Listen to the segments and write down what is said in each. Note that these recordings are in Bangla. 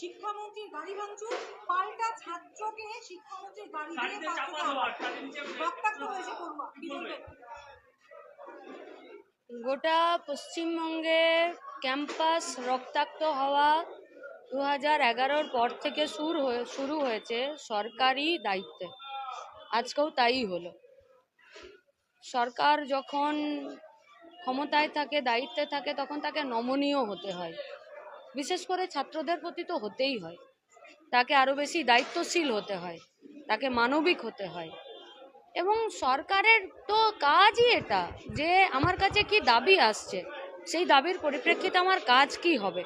শিক্ষামন্ত্রীর গাড়ি ভাঙচুর পাল্টা ছাত্রকে শিক্ষামন্ত্রীর গাড়ি দিয়ে গোটা পশ্চিমবঙ্গে ক্যাম্পাস রক্তাক্ত হওয়া দু হাজার এগারোর পর থেকে শুরু হয়ে, শুরু হয়েছে সরকারি দায়িত্বে। আজকেও তাই হলো। সরকার যখন ক্ষমতায় থাকে, দায়িত্বে থাকে, তখন তাকে নমনীয় হতে হয়। বিশেষ করে ছাত্রদের প্রতি তো হতেই হয়। তাকে আরও বেশি দায়িত্বশীল হতে হয়, তাকে মানবিক হতে হয়। এবং সরকারের তো কাজই এটা, যে আমার কাছে কি দাবি আসছে, সেই দাবির পরিপ্রেক্ষিতে আমার কাজ কি হবে?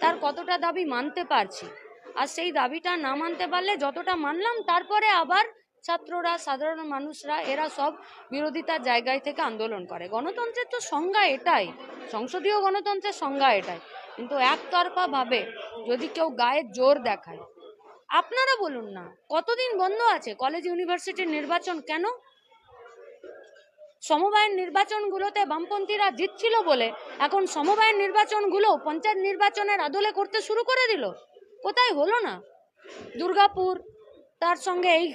তার কতটা দাবি মানতে পারছি? আর সেই দাবিটা না মানতে পারলে যতটা মানলাম, তারপরে আবার ছাত্ররা, সাধারণ মানুষরা, এরা সব বিরোধিতার জায়গায় থেকে আন্দোলন করে। গণতন্ত্রের তো সংজ্ঞা এটাই। সংসদীয় গণতন্ত্রের সংজ্ঞা এটাই। কিন্তু একতরফা ভাবে যদি কেউ গায়ে জোর দেখায়, আপনারা বলুন না, কতদিন বন্ধ আছে? কলেজ, ইউনিভার্সিটির নির্বাচন কেন? সমবায়ের নির্বাচনগুলোতে বামপন্থীরা জিতছিল বলে এখন সমবায়ের নির্বাচনগুলো পঞ্চায়েত নির্বাচনের আদলে করতে শুরু করে দিল। কোথায় হলো না? দুর্গাপুর, তার সঙ্গে এই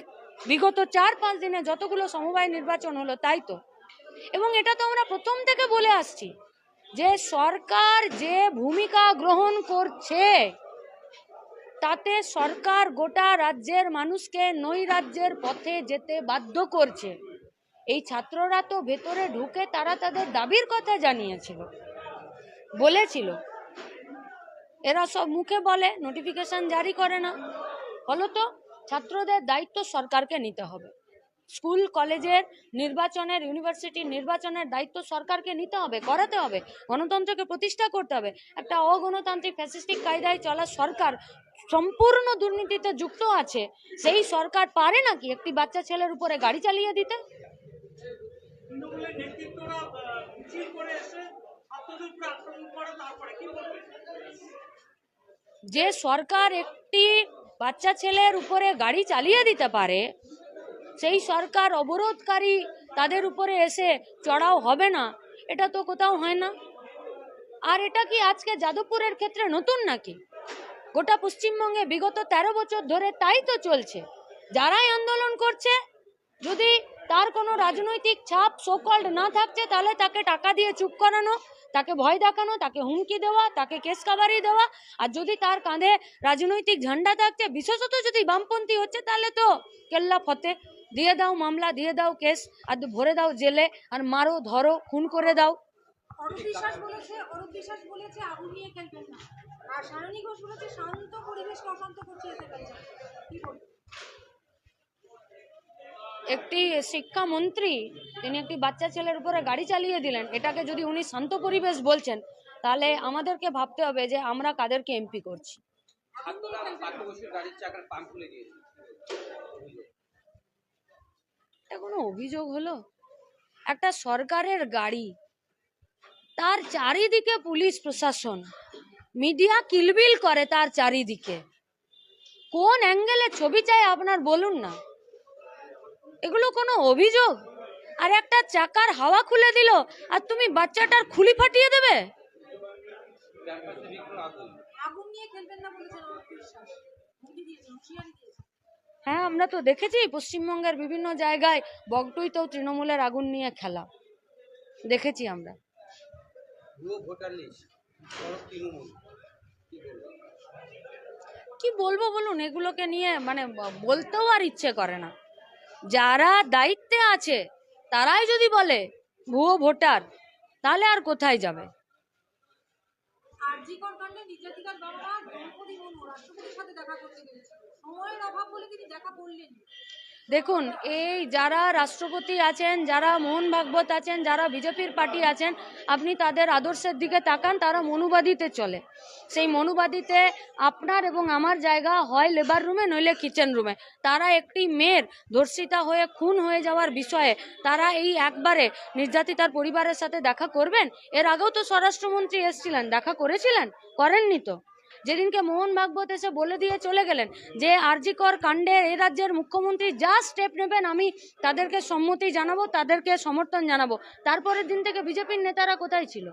বিগত চার, পাঁচ দিনে যতগুলো সমবায় নির্বাচন হলো, তাই তো? এবং এটা তো আমরা প্রথম থেকে বলে আসছি যে সরকার যে ভূমিকা গ্রহণ করছে, তাতে সরকার গোটা রাজ্যের মানুষকে নৈ রাজ্যের পথে যেতে বাধ্য করছে। এই ছাত্ররা তো ভেতরে ঢুকে তারা তাদের দাবির কথা জানিয়েছিল, বলেছিল। এরা সব মুখে বলে নোটিফিকেশন জারি করে না। ফলত ছাত্রদের দায়িত্ব সরকারকে নিতে হবে। স্কুল কলেজের নির্বাচনের ইউনিভার্সিটির নির্বাচনের দায়িত্ব সরকারকে নিতে হবে করাতে হবে গণতন্ত্রকে প্রতিষ্ঠা করতে হবে। একটা অগণতান্ত্রিক ফ্যাসিস্টিক কায়দায় চলা সরকার সম্পূর্ণ দুর্নীতিতে যুক্ত আছে। সেই সরকার পারে নাকি একটি বাচ্চা ছেলের উপরে গাড়ি চালিয়ে দিতে? যে সরকার একটি বাচ্চা ছেলের উপরে গাড়ি চালিয়ে দিতে পারে, সেই সরকার অবরোধকারী তাদের উপরে এসে চড়াও হবে না, এটা তো কোথাও হয় না। আর এটা কি আজকে যাদবপুরের ক্ষেত্রে নতুন নাকি? গোটা পশ্চিমবঙ্গে বিগত তেরো বছর ধরে তাই তো চলছে। যারাই আন্দোলন করছে, যদি তার কোনো রাজনৈতিক ছাপ সোকল্ড না থাকছে, তাহলে তাকে টাকা দিয়ে চুপ করানো তাকে ভয় দেখানো, তাকে হুমকি দেওয়া, তাকে কেস কাবারি দেওয়া। আর যদি তার কাঁধে রাজনৈতিক ঝান্ডা থাকছে, বিশেষত যদি বামপন্থী হচ্ছে, তাহলে তো কেল্লা ফতে। দিয়ে দাও মামলা, দিয়ে দাও কেস, আর ভরে দাও জেলে, আর মারো, ধরো, খুন করে দাও। আর সারণী ঘোষ বলেছে, শান্ত পরিবেশকে অশান্ত করছে একটি শিক্ষামন্ত্রী তিনি একটি বাচ্চা ছেলের উপরে গাড়ি চালিয়ে দিলেন। এটাকে যদি উনি শান্ত পরিবেশ বলছেন, তাহলে আমাদেরকে ভাবতে হবে যে আমরা কাদেরকে এমপি করছি। এটা কোনো অভিযোগ হলো? একটা সরকারের গাড়ি, তার চারিদিকে পুলিশ প্রশাসন, মিডিয়া কিলবিল করে তার চারিদিকে। কোন অ্যাঙ্গেলে ছবি চাই আপনার বলুন না। এগুলো কোনো অভিযোগ? আর একটা চাকার হাওয়া খুলে দিল আর তুমি বাচ্চাটার খুলি ফাটিয়ে দেবে? হ্যাঁ আমরা তো দেখেছি পশ্চিমবঙ্গের বিভিন্ন জায়গায় বগটুইতেও তৃণমূলের আগুন নিয়ে খেলা। দেখেছি আমরা। কি বলব? বলুন এগুলোকে নিয়ে মানে বলতেও আর ইচ্ছে করে না। যারা দায়িত্বে আছে তারাই যদি বলে ভুয়ো ভোটার তাহলে আর কোথায় যাবে? দেখুন, এই যারা রাষ্ট্রপতি আছেন, যারা মোহন ভাগবত আছেন, যারা বিজেপির পার্টি আছেন, আপনি তাদের আদর্শের দিকে তাকান, তারা মনুবাদিতে চলে। সেই মনুবাদিতে আপনার এবং আমার জায়গা হয় লেবার রুমে নইলে কিচেন রুমে তারা একটি মেয়ের ধর্ষিতা হয়ে, খুন হয়ে যাওয়ার বিষয়ে তারা এই একবারে নির্যাতিতার পরিবারের সাথে দেখা করবেন? এর আগেও তো স্বরাষ্ট্রমন্ত্রী এসেছিলেন, দেখা করেছিলেন? করেননি তো? যেদিনকে মোহন ভাগবত এসে বলে দিয়ে চলে গেলেন যে আরজিকর কাণ্ডে এই রাজ্যের মুখ্যমন্ত্রী যা স্টেপ নেবেন আমি তাদেরকে সম্মতি জানাব তাদেরকে সমর্থন জানাব। তারপরের দিন থেকে বিজেপির নেতারা কোথায় ছিল?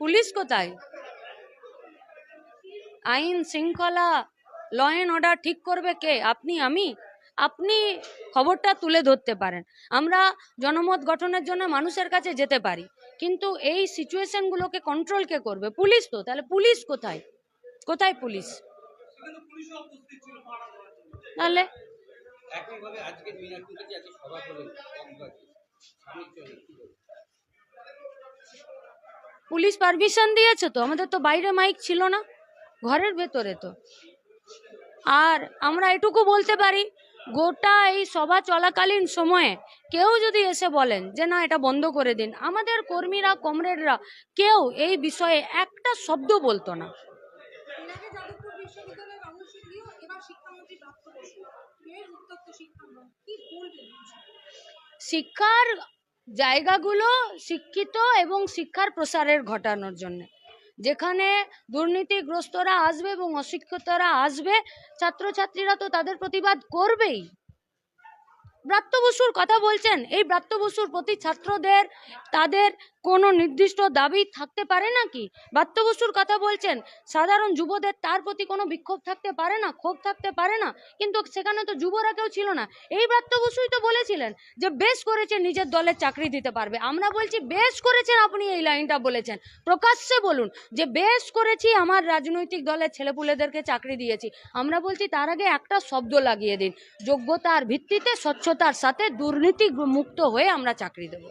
পুলিশ কোথায়? আইন শৃঙ্খলা ল অ্যান্ড অর্ডার ঠিক করবে কে? আপনি আমি? আপনি খবরটা তুলে ধরতে পারেন। আমরা জনমত গঠনের জন্য মানুষের কাছে যেতে পারি, কিন্তু এই সিচুয়েশনগুলোকে কন্ট্রোল কে করবে? পুলিশ তো, তাহলে পুলিশ কোথায়? কোথায় পুলিশ? তাহলে? পুলিশ পারমিশন দিয়েছে তো, আমাদের তো বাইরে মাইক ছিল না, ঘরের ভেতরে তো। আর আমরা এটুকু বলতে পারি গোটা এই সভা চলাকালীন সময়ে কেউ যদি এসে বলেন যে না এটা বন্ধ করে দিন। আমাদের কর্মীরা কমরেডরা কেউ এই বিষয়ে একটা শব্দ বলতো না? শিক্ষার জায়গাগুলো শিক্ষিত এবং শিক্ষার প্রসারের ঘটানোর জন্য। যেখানে দুর্নীতিগ্রস্তরা আসবে এবং অশিক্ষিতরা আসবে ছাত্রছাত্রীরা তো তাদের প্রতিবাদ করবেই। ব্রাত্য বসুর কথা বলছেন। এই ব্রাত্য বসুর প্রতি ছাত্রদের তাদের কোনো নির্দিষ্ট দাবি থাকতে পারে নাকি? ব্রাত্য বসুর কথা বলছেন, সাধারণ যুবদের তার প্রতি কোনো বিক্ষোভ থাকতে পারে না, ক্ষোভ থাকতে পারে না। কিন্তু সেখানে তো যুবরা কেউ ছিল না। এই ব্রাত্য বসুই তো বলেছিলেন যে বেশ করেছে নিজের দলের চাকরি দিতে পারবে। আমরা বলছি বেশ করেছেন আপনি এই লাইনটা বলেছেন। প্রকাশ্যে বলুন যে বেশ করেছি, আমার রাজনৈতিক দলের ছেলেপুলেদেরকে চাকরি দিয়েছি। আমরা বলছি তার আগে একটা শব্দ লাগিয়ে দিন। যোগ্যতার ভিত্তিতে স্বচ্ছতার সাথে দুর্নীতি মুক্ত হয়ে আমরা চাকরি দেবো।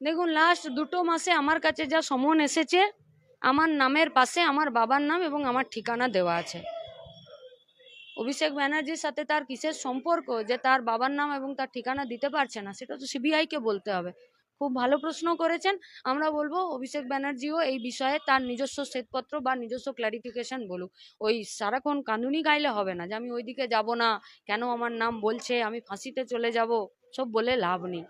দেখুন লাস্ট দুটো মাসে আমার কাছে যা সমন এসেছে, আমার নামের পাশে আমার বাবার নাম এবং আমার ঠিকানা দেওয়া আছে। অভিষেক ব্যানার্জির সাথে তার কিসের সম্পর্ক, যে তার বাবার নাম এবং তার ঠিকানা দিতে পারছে না, সেটা তো সিবিআইকে বলতে হবে। খুব ভালো প্রশ্ন করেছেন। আমরা বলব অভিষেক ব্যানার্জিও এই বিষয়ে তার নিজস্ব শ্বেতপত্র বা নিজস্ব ক্লারিফিকেশন বলুক। ওই সারাক্ষণ কানুনি গাইলে হবে না যে আমি ওইদিকে যাব না, কেন আমার নাম বলছে, আমি ফাঁসিতে চলে যাব, সব বলে লাভ নেই।